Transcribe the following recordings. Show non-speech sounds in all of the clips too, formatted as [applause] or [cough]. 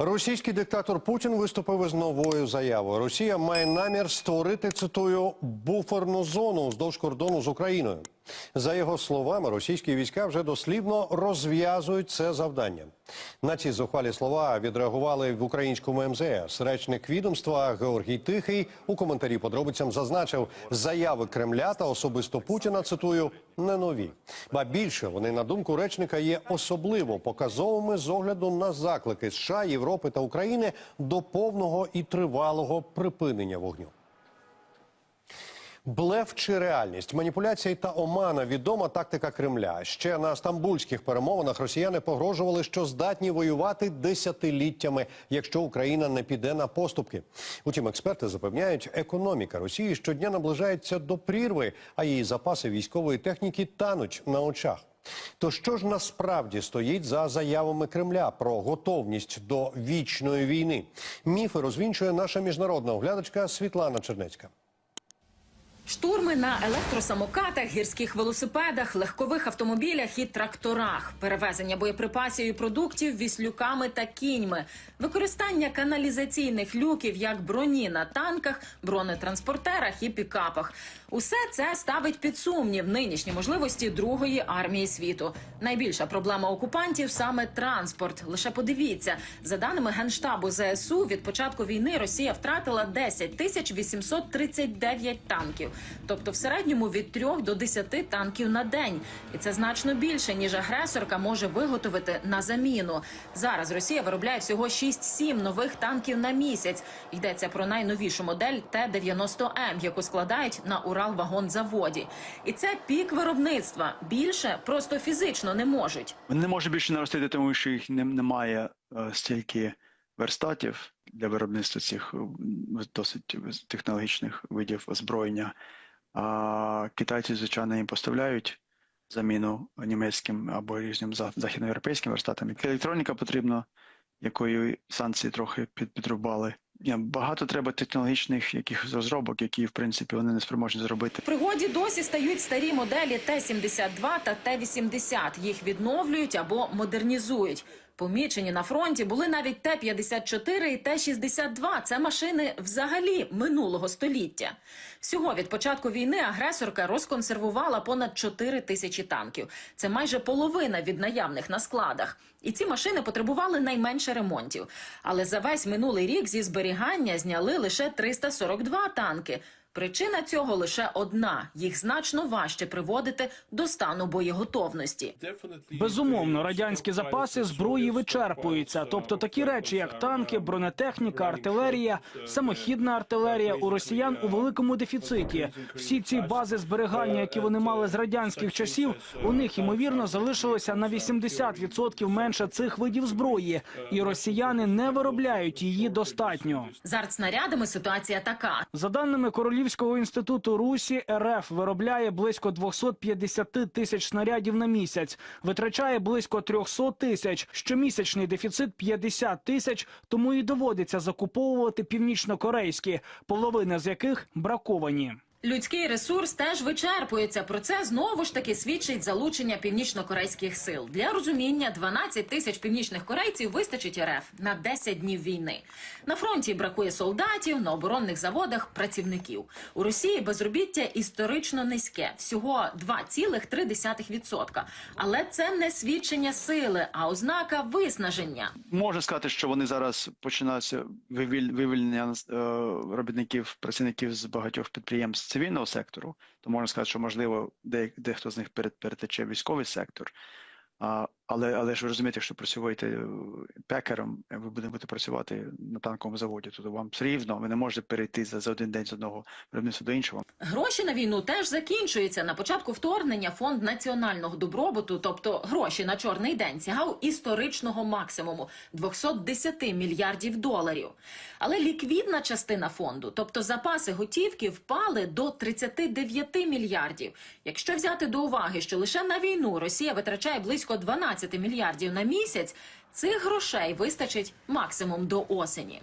Російський диктатор Путін виступив із новою заявою. Росія має намір створити цитую буферну зону вздовж кордону з Україною. За його словами, російські війська вже дослівно розв'язують це завдання. На ці зухвалі слова відреагували в українському МЗС. Речник відомства Георгій Тихий у коментарі подробицям зазначив, заяви Кремля та особисто Путіна цитую не нові. Ба більше вони на думку речника є особливо показовими з огляду на заклики США, Європи та України до повного і тривалого припинення вогню. Блеф чи реальність, маніпуляції та омана відома тактика Кремля. Ще на стамбульських перемовинах росіяни погрожували, що здатні воювати десятиліттями, якщо Україна не піде на поступки. Утім, експерти запевняють, економіка Росії щодня наближається до прірви, а її запаси військової техніки тануть на очах. То що ж насправді стоїть за заявами Кремля про готовність до вічної війни? Міфи розвінчує наша міжнародна оглядачка Світлана Чернецька. Штурми на електросамокатах, гірських велосипедах, легкових автомобілях і тракторах, перевезення боєприпасів і продуктів віслюками та кіньми, використання каналізаційних люків як броні на танках, бронетранспортерах і пікапах. Усе це ставить під сумнів нинішні можливості другої армії світу. Найбільша проблема окупантів саме транспорт. Лише подивіться, за даними генштабу ЗСУ, від початку війни Росія втратила 10 тисяч 839 танків, тобто в середньому від 3 до 10 танків на день. І це значно більше ніж агресорка може виготовити на заміну. Зараз Росія виробляє всього 6-7 нових танків на місяць. Йдеться про найновішу модель Т-90М, яку складають на Уралвагонзаводі. І це пік виробництва. Більше просто фізично не можуть. Вони не можуть більше наростити, тому що їх немає е, стільки верстатів для виробництва цих досить технологічних видів озброєння. А китайці, звичайно, їм поставляють заміну німецьким або різним за- західноєвропейським верстатам. Електроніка потрібна, якою санкції трохи підрубали. Багато треба технологічних якихось розробок, які, в принципі, вони не спроможні зробити. Пригоді досі стають старі моделі Т-72 та Т-80. Їх відновлюють або модернізують. Помічені на фронті були навіть Т-54 і Т-62. Це машини взагалі минулого століття. Всього від початку війни агресорка розконсервувала понад 4 тисячі танків. Це майже половина від наявних на складах. І ці машини потребували найменше ремонтів. Але за весь минулий рік зі зберігання зняли лише 342 танки. Причина цього лише одна: їх значно важче приводити до стану боєготовності. Безумовно, радянські запаси зброї вичерпуються. Тобто такі речі, як танки, бронетехніка, артилерія, самохідна артилерія у росіян у великому дефіциті. Всі ці бази зберігання, які вони мали з радянських часів, у них ймовірно залишилося на 80% менше цих видів зброї, і росіяни не виробляють її достатньо. З артснарядами ситуація така: За даними Королівського інституту Русі, РФ виробляє близько 250 тисяч снарядів на місяць, витрачає близько 300 тисяч. Щомісячний дефіцит 50 тисяч, тому і доводиться закуповувати північнокорейські, половина з яких браковані. Людський ресурс теж вичерпується. Про це знову ж таки свідчить залучення північно-корейських сил. Для розуміння 12 тисяч північних корейців вистачить РФ на 10 днів війни. На фронті бракує солдатів, на оборонних заводах працівників. У Росії безробіття історично низьке, всього 2,3%. Але це не свідчення сили, а ознака виснаження. Можна сказати, що вони зараз починаються вивіль- вивільнення е, робітників, працівників з багатьох підприємств цивільного сектору. То можна сказати, що можливо де, дехто з них пере- перетече військовий сектор. Але, але ж ви розумієте, якщо працюєте пекером, е, ви будете працювати на танковому заводі, то вам все рівно ви не можете перейти за, за один день з одного виробництва до іншого. Гроші на війну теж закінчуються. На початку вторгнення фонд національного добробуту, тобто гроші на чорний день, сягав історичного максимуму 210 мільярдів доларів. Але ліквідна частина фонду, тобто запаси готівки, впали до 39 мільярдів. Якщо взяти до уваги, що лише на війну Росія витрачає близько 12 мільярдів на місяць, Цих грошей вистачить максимум до осені.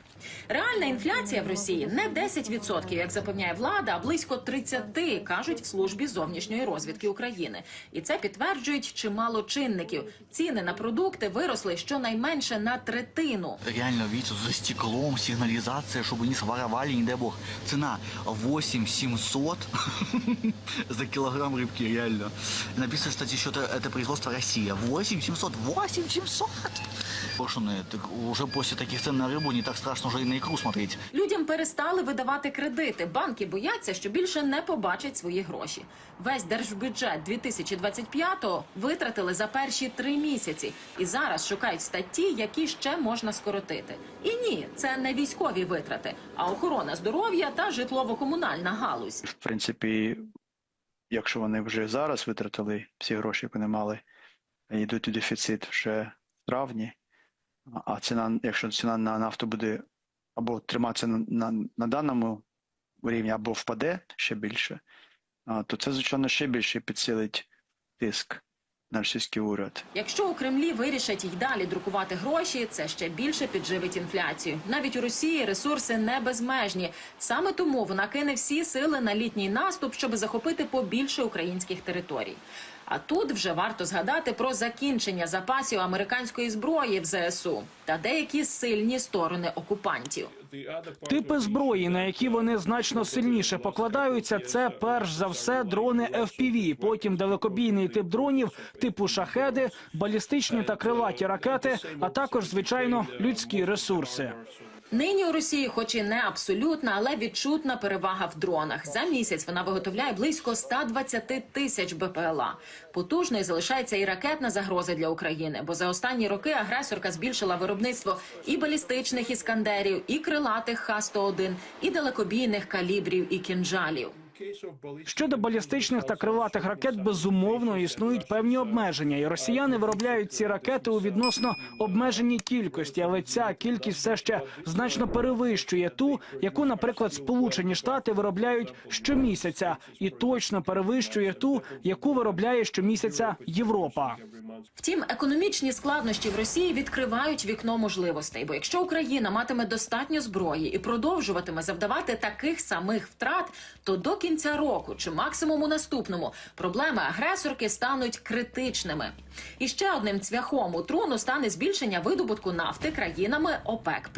Реальна інфляція в Росії не 10%, як запевняє влада, а близько 30%, кажуть в службі зовнішньої розвідки України. І це підтверджують чимало чинників. Ціни на продукти виросли щонайменше на третину. реально, видите, за стеклом сигнализация, чтобы не своровали, не дай бог. Цена 8 700 [laughs] за килограмм рыбки, реально. Написано, кстати, еще это, это производство Россия. 8 700, 8 700! Брошенные, так уже после таких цен на рыбу не так страшно уже и на икру смотреть. Людям перестали видавати кредити. Банки бояться, що більше не побачать свої гроші. Весь держбюджет 2025-го витратили за перші три місяці, і зараз шукають статті, які ще можна скоротити. І ні, це не військові витрати, а охорона здоров'я та житлово-комунальна галузь. В принципі, якщо вони вже зараз витратили всі гроші, які вони мали, йдуть у дефіцит вже в травні, а ціна, якщо ціна на нафту буде або триматися на, на, на даному рівні, або впаде ще більше, то це, звичайно, ще більше підсилить тиск на російський уряд. Якщо у Кремлі вирішать й далі друкувати гроші, це ще більше підживить інфляцію. Навіть у Росії ресурси не безмежні. Саме тому вона кине всі сили на літній наступ, щоб захопити побільше українських територій. А тут вже варто згадати про закінчення запасів американської зброї в ЗСУ та деякі сильні сторони окупантів. Типи зброї, на які вони значно сильніше покладаються, це перш за все дрони FPV, потім далекобійний тип дронів, типу шахеди, балістичні та крилаті ракети, а також звичайно людські ресурси. Нині у Росії, хоч і не абсолютна, але відчутна перевага в дронах. За місяць вона виготовляє близько 120 тисяч БПЛА. Потужною залишається і ракетна загроза для України, бо за останні роки агресорка збільшила виробництво і балістичних іскандерів, і крилатих Х-101, і далекобійних калібрів і кінжалів. Щодо балістичних та крилатих ракет, безумовно існують певні обмеження, і росіяни виробляють ці ракети у відносно обмеженій кількості, але ця кількість все ще значно перевищує ту, яку, наприклад, Сполучені Штати виробляють щомісяця, і точно перевищує ту, яку виробляє щомісяця Європа. Втім, економічні складнощі в Росії відкривають вікно можливостей. Бо якщо Україна матиме достатньо зброї і продовжуватиме завдавати таких самих втрат, то до кінця року чи максимум у наступному проблеми агресорки стануть критичними. І ще одним цвяхом у труну стане збільшення видобутку нафти країнами ОПЕК+.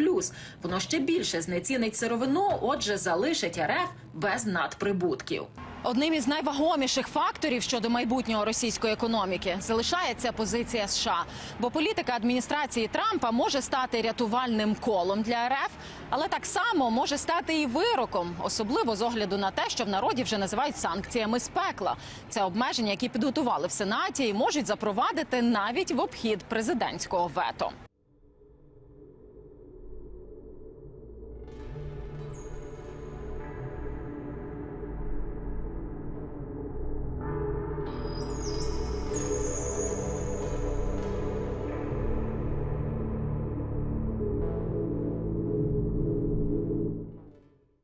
Воно ще більше знецінить сировину, отже, залишить РФ без надприбутків. Одним із найвагоміших факторів щодо майбутнього російської економіки залишається позиція США. Бо політика адміністрації Трампа може стати рятувальним колом для РФ, але так само може стати і вироком, особливо з огляду на те, що в народі вже називають санкціями з пекла. Це обмеження, які підготували в сенаті, і можуть запровадити навіть в обхід президентського вето.